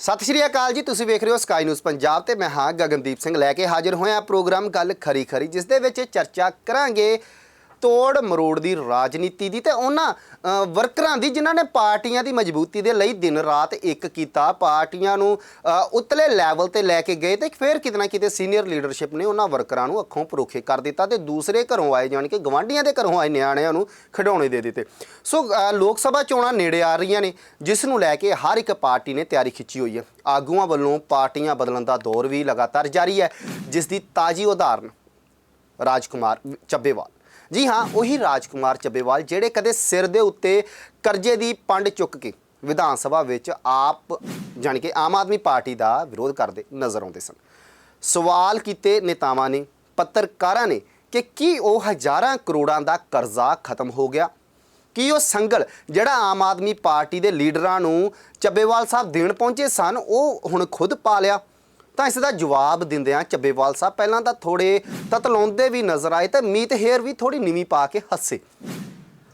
ਸਤਿ ਸ਼੍ਰੀ ਅਕਾਲ ਜੀ, ਤੁਸੀਂ ਵੇਖ ਰਹੇ ਹੋ ਸਕਾਈ ਨਿਊਜ਼ ਪੰਜਾਬ ਤੇ ਮੈਂ ਹਾਂ ਗਗਨਦੀਪ ਸਿੰਘ ਲੈ ਕੇ ਹਾਜ਼ਰ ਹੋਇਆ ਪ੍ਰੋਗਰਾਮ ਗੱਲ ਖਰੀ ਖਰੀ, ਜਿਸ ਦੇ ਵਿੱਚ ਚਰਚਾ ਕਰਾਂਗੇ ਤੋੜ ਮਰੋੜ ਦੀ ਰਾਜਨੀਤੀ ਦੀ ਤੇ ਉਹਨਾਂ ਵਰਕਰਾਂ ਦੀ ਜਿਨ੍ਹਾਂ ਨੇ ਪਾਰਟੀਆਂ ਦੀ ਮਜ਼ਬੂਤੀ ਦੇ ਲਈ ਦਿਨ ਰਾਤ ਇੱਕ ਕੀਤਾ। ਪਾਰਟੀਆਂ ਨੂੰ ਉਤਲੇ ਲੈਵਲ ਤੇ ਲੈ ਕੇ ਗਏ ਤੇ ਫਿਰ ਕਿਤੇ ਨਾ ਕਿਤੇ ਸੀਨੀਅਰ ਲੀਡਰਸ਼ਿਪ ਨੇ ਉਹਨਾਂ ਵਰਕਰਾਂ ਨੂੰ ਅੱਖੋਂ ਪਰੋਖੇ ਕਰ ਦਿੱਤਾ ਤੇ ਦੂਸਰੇ ਘਰੋਂ ਆਏ, ਜਾਣ ਕੇ ਗਵਾਂਢੀਆਂ ਦੇ ਘਰੋਂ ਆਏ ਨਿਆਣਿਆਂ ਨੂੰ ਖਿਡੌਣੇ ਦੇ ਦਿੱਤੇ। ਸੋ ਲੋਕ ਸਭਾ ਚੋਣਾਂ ਨੇੜੇ ਆ ਰਹੀਆਂ ਨੇ, ਜਿਸ ਨੂੰ ਲੈ ਕੇ ਹਰ ਇੱਕ ਪਾਰਟੀ ਨੇ ਤਿਆਰੀ ਖਿੱਚੀ ਹੋਈ ਹੈ। ਆਗੂਆਂ ਵੱਲੋਂ ਪਾਰਟੀਆਂ ਬਦਲਣ ਦਾ ਦੌਰ ਵੀ ਲਗਾਤਾਰ ਜਾਰੀ ਹੈ, ਜਿਸ ਦੀ ਤਾਜੀ ਉਦਾਹਰਨ ਰਾਜਕੁਮਾਰ ਚੱਬੇਵਾਲ। ਜੀ ਹਾਂ, ਉਹੀ ਰਾਜਕੁਮਾਰ ਚੱਬੇਵਾਲ ਜਿਹੜੇ ਕਦੇ ਸਿਰ ਦੇ ਉੱਤੇ ਕਰਜ਼ੇ ਦੀ ਪੰਡ ਚੁੱਕ ਕੇ ਵਿਧਾਨ ਸਭਾ ਵਿੱਚ ਆਪ, ਜਾਣੀ ਕਿ ਆਮ ਆਦਮੀ ਪਾਰਟੀ ਦਾ ਵਿਰੋਧ ਕਰਦੇ ਨਜ਼ਰ ਆਉਂਦੇ ਸਨ। ਸਵਾਲ ਕੀਤੇ ਨੇਤਾਵਾਂ ਨੇ, ਪੱਤਰਕਾਰਾਂ ਨੇ ਕਿ ਕੀ ਉਹ ਹਜ਼ਾਰਾਂ ਕਰੋੜਾਂ ਦਾ ਕਰਜ਼ਾ ਖਤਮ ਹੋ ਗਿਆ? ਕੀ ਉਹ ਸੰਗਲ ਜਿਹੜਾ ਆਮ ਆਦਮੀ ਪਾਰਟੀ ਦੇ ਲੀਡਰਾਂ ਨੂੰ ਚੱਬੇਵਾਲ ਸਾਹਿਬ ਦੇਣ ਪਹੁੰਚੇ ਸਨ, ਉਹ ਹੁਣ ਖੁਦ ਪਾ ਲਿਆ? ਤਾਂ ਇਸ ਦਾ ਜਵਾਬ ਦਿੰਦਿਆਂ ਚੱਬੇਵਾਲ ਸਾਹਿਬ ਪਹਿਲਾਂ ਤਾਂ ਥੋੜੇ ਤਤਲਾਉਂਦੇ ਵੀ ਨਜ਼ਰ ਆਏ ਤੇ ਮੀਤ ਹੇਰ ਵੀ ਥੋੜੀ ਨੀਵੀਂ ਪਾ ਕੇ ਹੱਸੇ।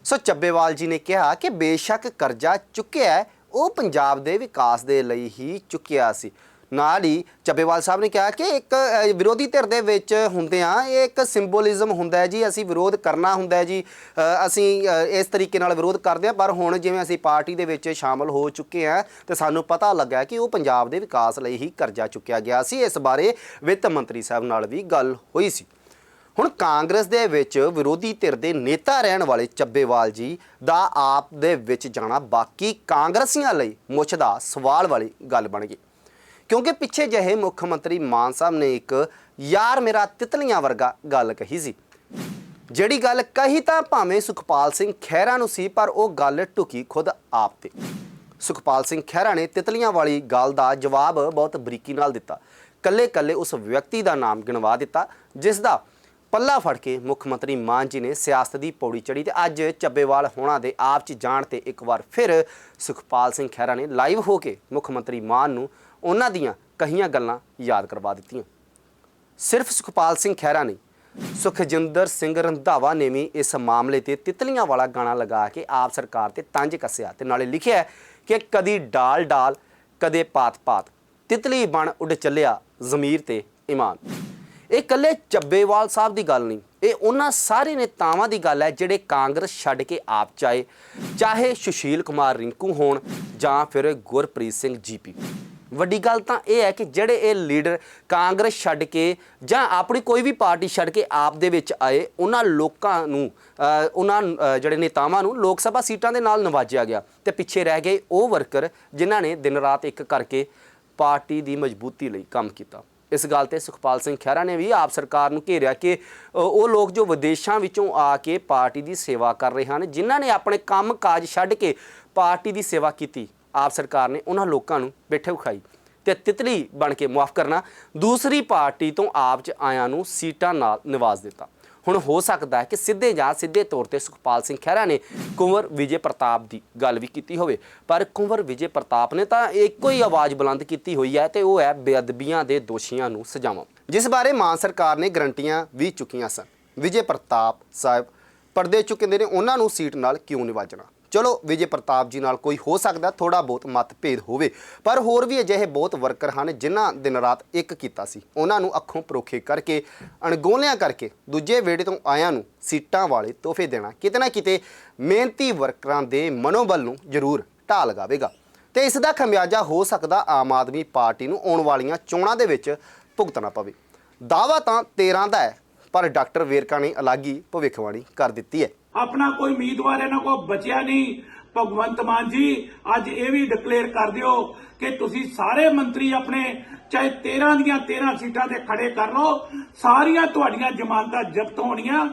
ਸੋ ਚੱਬੇਵਾਲ ਜੀ ਨੇ ਕਿਹਾ ਕਿ ਬੇਸ਼ੱਕ ਕਰਜ਼ਾ ਚੁੱਕਿਆ ਉਹ ਪੰਜਾਬ ਦੇ ਵਿਕਾਸ ਦੇ ਲਈ ਹੀ ਚੁੱਕਿਆ ਸੀ। ਨਾਲ ਹੀ ਚੱਬੇਵਾਲ ਸਾਹਿਬ ਨੇ ਕਿਹਾ ਕਿ ਇੱਕ ਵਿਰੋਧੀ ਧਿਰ ਦੇ ਵਿੱਚ ਹੁੰਦੇ ਆ, ਇਹ ਇੱਕ ਸਿੰਬੋਲਿਜ਼ਮ ਹੁੰਦਾ ਹੈ ਜੀ, ਅਸੀਂ ਵਿਰੋਧ ਕਰਨਾ ਹੁੰਦਾ ਹੈ ਜੀ ਅਸੀਂ ਇਸ ਤਰੀਕੇ ਨਾਲ ਵਿਰੋਧ ਕਰਦੇ ਆ ਪਰ ਹੁਣ ਜਿਵੇਂ ਅਸੀਂ ਪਾਰਟੀ ਦੇ ਵਿੱਚ ਸ਼ਾਮਲ ਹੋ ਚੁੱਕੇ ਆ ਤੇ ਸਾਨੂੰ ਪਤਾ ਲੱਗਾ ਕਿ ਉਹ ਪੰਜਾਬ ਦੇ ਵਿਕਾਸ ਲਈ ਹੀ ਕਰਜ਼ਾ ਚੁੱਕਿਆ ਗਿਆ ਸੀ। ਇਸ ਬਾਰੇ ਵਿੱਤ ਮੰਤਰੀ ਸਾਹਿਬ ਨਾਲ ਵੀ ਗੱਲ ਹੋਈ ਸੀ। ਹੁਣ ਕਾਂਗਰਸ ਦੇ ਵਿੱਚ ਵਿਰੋਧੀ ਧਿਰ ਦੇ ਨੇਤਾ ਰਹਿਣ ਵਾਲੇ ਚੱਬੇਵਾਲ ਜੀ ਦਾ ਆਪ ਦੇ ਵਿੱਚ ਜਾਣਾ ਬਾਕੀ ਕਾਂਗਰਸੀਆਂ ਲਈ ਮੁੱਛ ਦਾ ਸਵਾਲ ਵਾਲੀ ਗੱਲ ਬਣ ਗਈ। ਕਿਉਂਕਿ ਪਿੱਛੇ ਜਿਹੇ ਮੁੱਖ ਮੰਤਰੀ ਮਾਨ ਸਾਹਿਬ ਨੇ ਇੱਕ ਯਾਰ ਮੇਰਾ ਤਿਤਲੀਆਂ ਵਰਗਾ ਗੱਲ ਕਹੀ ਸੀ। ਜਿਹੜੀ ਗੱਲ ਕਹੀ ਤਾਂ ਭਾਵੇਂ ਸੁਖਪਾਲ ਸਿੰਘ ਖਹਿਰਾ ਨੂੰ ਸੀ, ਪਰ ਉਹ ਗੱਲ ਢੁਕੀ ਖੁਦ ਆਪ ਤੇ। ਸੁਖਪਾਲ ਸਿੰਘ ਖਹਿਰਾ ਨੇ ਤਿਤਲੀਆਂ ਵਾਲੀ ਗੱਲ ਦਾ ਜਵਾਬ ਬਹੁਤ ਬਰੀਕੀ ਨਾਲ ਦਿੱਤਾ। ਕੱਲੇ-ਕੱਲੇ ਉਸ ਵਿਅਕਤੀ ਦਾ ਨਾਮ ਗਿਣਵਾ ਦਿੱਤਾ, ਜਿਸ ਦਾ ਪੱਲਾ ਫੜ ਕੇ ਮੁੱਖ ਮੰਤਰੀ ਮਾਨ ਜੀ ਨੇ ਸਿਆਸਤ ਦੀ ਪੌੜੀ ਚੜੀ ਤੇ ਅੱਜ ਚੱਬੇਵਾਲ ਹੋਣਾ ਦੇ ਆਪ ਚ ਜਾਣ ਤੇ ਇੱਕ ਵਾਰ ਫਿਰ ਸੁਖਪਾਲ ਸਿੰਘ ਖਹਿਰਾ ਨੇ ਲਾਈਵ ਹੋ ਕੇ ਮੁੱਖ ਮੰਤਰੀ ਮਾਨ ਨੂੰ ਉਹਨਾਂ ਦੀਆਂ ਕਹੀਆਂ ਗੱਲਾਂ ਯਾਦ ਕਰਵਾ ਦਿੱਤੀਆਂ। ਸਿਰਫ ਸੁਖਪਾਲ ਸਿੰਘ ਖਹਿਰਾ ਨੇ ਸੁਖਜਿੰਦਰ ਸਿੰਘ ਰੰਧਾਵਾ ਨੇ ਵੀ ਇਸ ਮਾਮਲੇ ਤੇ ਤਿਤਲੀਆਂ ਵਾਲਾ ਗਾਣਾ ਲਗਾ ਕੇ ਆਪ ਸਰਕਾਰ ਤੇ ਤੰਜ ਕੱਸਿਆ ਤੇ ਨਾਲੇ ਲਿਖਿਆ ਕਿ ਕਦੀ ਡਾਲ ਡਾਲ, ਕਦੇ ਪਾਤ ਪਾਤ, ਤਿਤਲੀ ਬਣ ਉੱਡ ਚੱਲਿਆ ਜ਼ਮੀਰ ਤੇ ਇਮਾਨ। ਇਹ ਇਕੱਲੇ ਚੱਬੇਵਾਲ ਸਾਹਿਬ ਦੀ ਗੱਲ ਨਹੀਂ, ਇਹ ਉਹਨਾਂ ਸਾਰੇ ਨੇਤਾਵਾਂ ਦੀ ਗੱਲ ਹੈ ਜਿਹੜੇ ਕਾਂਗਰਸ ਛੱਡ ਕੇ ਆਪ ਚਾਏ ਚਾਹੇ ਸੁਸ਼ੀਲ ਕੁਮਾਰ ਰਿੰਕੂ ਹੋਣ ਜਾਂ ਫਿਰ ਗੁਰਪ੍ਰੀਤ ਸਿੰਘ ਜੀਪੀ ਵੱਡੀ ਗੱਲ ਤਾਂ ਇਹ ਹੈ ਕਿ ਜਿਹੜੇ ਇਹ ਲੀਡਰ ਕਾਂਗਰਸ ਛੱਡ ਕੇ ਜਾਂ ਆਪਣੀ ਕੋਈ ਵੀ ਪਾਰਟੀ ਛੱਡ ਕੇ ਆਪ ਦੇ ਵਿੱਚ ਆਏ, ਉਹਨਾਂ ਲੋਕਾਂ ਨੂੰ ਉਹਨਾਂ ਜਿਹੜੇ ਨੇਤਾਵਾਂ ਨੂੰ ਲੋਕ ਸਭਾ ਸੀਟਾਂ ਦੇ ਨਾਲ ਨਵਾਜਿਆ ਗਿਆ ਤੇ ਪਿੱਛੇ ਰਹਿ ਗਏ ਉਹ ਵਰਕਰ ਜਿਨ੍ਹਾਂ ਨੇ ਦਿਨ ਰਾਤ ਇੱਕ ਕਰਕੇ ਪਾਰਟੀ ਦੀ ਮਜ਼ਬੂਤੀ ਲਈ ਕੰਮ ਕੀਤਾ। ਇਸ ਗੱਲ ਤੇ ਸੁਖਪਾਲ ਸਿੰਘ ਖਹਿਰਾ ਨੇ ਵੀ ਆਪ ਸਰਕਾਰ ਨੂੰ ਘੇਰਿਆ ਕਿ ਉਹ ਲੋਕ ਜੋ ਵਿਦੇਸ਼ਾਂ ਵਿੱਚੋਂ ਆ ਕੇ ਪਾਰਟੀ ਦੀ ਸੇਵਾ ਕਰ ਰਹੇ ਹਨ, ਜਿਨ੍ਹਾਂ ਨੇ ਆਪਣੇ ਕੰਮ ਕਾਜ ਛੱਡ ਕੇ ਪਾਰਟੀ ਦੀ ਸੇਵਾ ਕੀਤੀ ਆਪ ਸਰਕਾਰ ਨੇ ਉਹਨਾਂ ਲੋਕਾਂ ਨੂੰ ਬੈਠੇ ਵਿਖਾਈ ਤੇ ਤਿਤਲੀ ਬਣ ਕੇ ਮੁਆਫ ਕਰਨਾ ਦੂਸਰੀ ਪਾਰਟੀ ਤੋਂ ਆਪ ਚ ਆਇਆਂ ਨੂੰ ਸੀਟਾਂ ਨਾਲ ਨਿਵਾਜ਼ ਦਿੱਤਾ। ਹੁਣ ਹੋ ਸਕਦਾ ਹੈ ਕਿ ਸਿੱਧੇ ਜਾਂ ਸਿੱਧੇ ਤੌਰ ਤੇ ਸੁਖਪਾਲ ਸਿੰਘ ਖਹਿਰਾ ਨੇ ਕੁੰਵਰ ਵਿਜੇ ਪ੍ਰਤਾਪ ਦੀ ਗੱਲ ਵੀ ਕੀਤੀ ਹੋਵੇ। ਪਰ ਕੁੰਵਰ ਵਿਜੇ ਪ੍ਰਤਾਪ ਨੇ ਤਾਂ ਇੱਕੋ ਹੀ ਆਵਾਜ਼ ਬੁਲੰਦ ਕੀਤੀ ਹੋਈ ਹੈ ਤੇ ਉਹ ਹੈ ਬੇਅਦਬੀਆਂ ਦੇ ਦੋਸ਼ੀਆਂ ਨੂੰ ਸਜ਼ਾਵਾਂ। ਜਿਸ ਬਾਰੇ ਮਾਨ ਸਰਕਾਰ ਨੇ ਗਰੰਟੀਆਂ ਵੀ ਚੁੱਕੀਆਂ ਸਨ। ਵਿਜੇ ਪ੍ਰਤਾਪ ਸਾਹਿਬ ਪਰਦੇ ਚੁੱਕਿੰਦੇ ਨੇ, ਉਹਨਾਂ ਨੂੰ ਸੀਟ ਨਾਲ ਕਿਉਂ ਨਿਵਾਜਣਾ? ਚਲੋ ਵਿਜੇ ਪ੍ਰਤਾਪ ਜੀ ਨਾਲ ਕੋਈ ਹੋ ਸਕਦਾ ਥੋੜਾ ਬਹੁਤ ਮਤਭੇਦ ਹੋਵੇ, ਪਰ ਹੋਰ ਵੀ ਅਜਿਹੇ ਬਹੁਤ ਵਰਕਰ ਹਨ ਜਿਨ੍ਹਾਂ ਦਿਨ ਰਾਤ ਇੱਕ ਕੀਤਾ ਸੀ। ਉਹਨਾਂ ਨੂੰ ਅੱਖੋਂ ਪਰੋਖੇ ਕਰਕੇ, ਅਣਗੋਲਿਆਂ ਕਰਕੇ ਦੂਜੇ ਵੇੜੇ ਤੋਂ ਆਇਆਂ ਨੂੰ ਸੀਟਾਂ ਵਾਲੇ ਤੋਹਫੇ ਦੇਣਾ, ਕਿਤੇ ਨਾ ਕਿਤੇ ਮਿਹਨਤੀ ਵਰਕਰਾਂ ਦੇ ਮਨੋਬਲ ਨੂੰ ਜ਼ਰੂਰ ਢਾਹ ਲਗਾਵੇਗਾ। ਤੇ ਇਸ ਦਾ ਖਮਿਆਜਾ ਹੋ ਸਕਦਾ ਆਮ ਆਦਮੀ ਪਾਰਟੀ ਨੂੰ ਆਉਣ ਵਾਲੀਆਂ ਚੋਣਾਂ ਦੇ ਵਿੱਚ ਭੁਗਤਣਾ ਪਵੇ। ਦਾਵਾ ਤਾਂ 13 ਦਾ ਹੈ, ਪਰ ਡਾਕਟਰ ਵੇਰਕਾ ਨੇ ਅਲੱਗ ਹੀ ਭਵਿੱਖਬਾਣੀ ਕਰ ਦਿੱਤੀ ਹੈ। ਆਪਣਾ ਕੋਈ ਉਮੀਦਵਾਰ ਇਹਨਾਂ ਕੋਲ ਬਚਿਆ ਨਹੀਂ। ਭਗਵੰਤ ਮਾਨ ਜੀ, ਅੱਜ ਇਹ ਵੀ ਡਿਕਲੇਅਰ ਕਰ ਦਿਓ ਕਿ ਤੁਸੀਂ ਸਾਰੇ ਮੰਤਰੀ ਆਪਣੇ, ਚਾਹੇ 13 ਦੀਆਂ 13 ਸੀਟਾਂ ਤੇ ਖੜੇ ਕਰ ਲਓ, ਸਾਰੀਆਂ ਤੁਹਾਡੀਆਂ ਜ਼ਮਾਨਤਾਂ ਜ਼ਬਤ ਹੋਣੀਆਂ।